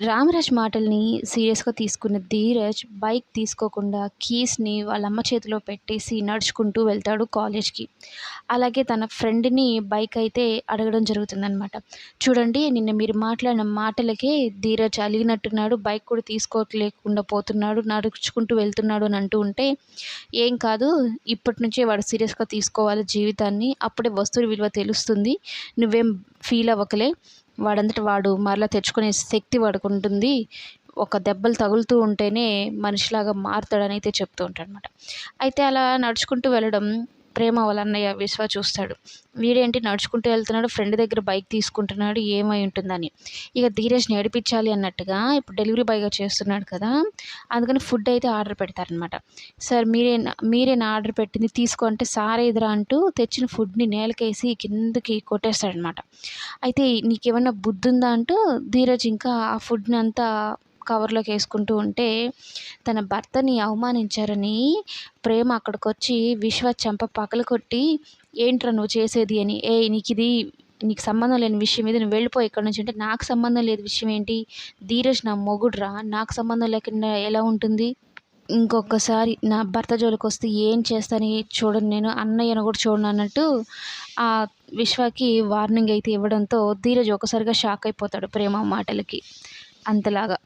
రామరాజ్ మాటల్ని సీరియస్గా తీసుకున్న ధీరజ్ బైక్ తీసుకోకుండా కీస్ని వాళ్ళ అమ్మ చేతిలో పెట్టేసి నడుచుకుంటూ వెళ్తాడు కాలేజ్కి. అలాగే తన ఫ్రెండ్ని బైక్ అయితే అడగడం జరుగుతుందనమాట చూడండి నిన్న మీరు మాట్లాడిన మాటలకే ధీరజ్ అలిగినట్టున్నాడు బైక్ కూడా తీసుకోలేకుండా పోతున్నాడు నడుచుకుంటూ వెళ్తున్నాడు అని అంటూ ఉంటే ఏం కాదు ఇప్పటి నుంచే వాడు సీరియస్గా తీసుకోవాలి జీవితాన్ని అప్పుడే వస్తువు విలువ తెలుస్తుంది నువ్వేం ఫీల్ అవ్వకలే వాడంతట వాడు మరలా తెచ్చుకునే శక్తి వాడికి ఉంటుంది. ఒక దెబ్బలు తగులుతూ ఉంటేనే మనిషిలాగా మారుతాడని అయితే చెప్తూ ఉంటాడు అనమాట అయితే అలా నడుచుకుంటూ వెళ్ళడం ప్రేమ వాళ్ళ అన్నయ్య విశ్వ చూస్తాడు. వీడేంటి నడుచుకుంటూ వెళ్తున్నాడు ఫ్రెండ్ దగ్గర బైక్ తీసుకుంటున్నాడు ఏమై ఉంటుందని. ఇక ధీరజ్ నేడిపించాలి అన్నట్టుగా ఇప్పుడు డెలివరీ బాయ్గా చేస్తున్నాడు కదా అందుకని ఫుడ్ అయితే ఆర్డర్ పెడతారనమాట సార్ మీరే మీరే నా ఆర్డర్ పెట్టింది తీసుకో అంటే ఎదురా అంటూ తెచ్చిన ఫుడ్ని నేలకేసి కిందకి కొట్టేస్తాడనమాట అయితే నీకేమన్నా బుద్ధి ఉందా అంటూ ధీరజ్ ఇంకా ఆ ఫుడ్ని అంతా కవర్లోకి వేసుకుంటూ ఉంటే తన భర్తని అవమానించారని ప్రేమ అక్కడికి వచ్చి విశ్వ చెంప పగలు కొట్టి ఏంట్రా నువ్వు చేసేది? అని ఏ నీకు ఇది నీకు సంబంధం లేని విషయం ఇది నువ్వు వెళ్ళిపోయి ఇక్కడ నుంచి. అంటే నాకు సంబంధం లేదు విషయం ఏంటి? ధీరజ్ నా మొగుడురా నాకు సంబంధం లేకుండా ఎలా ఉంటుంది? ఇంకొకసారి నా భర్త జోలికి వస్తే ఏం చేస్తాను చూడను నేను అన్నయ్యను కూడా చూడను అన్నట్టు ఆ విశ్వకి వార్నింగ్ అయితే ఇవ్వడంతో ధీరజ్ ఒకసారిగా షాక్ అయిపోతాడు ప్రేమ మాటలకి. అంతలాగా.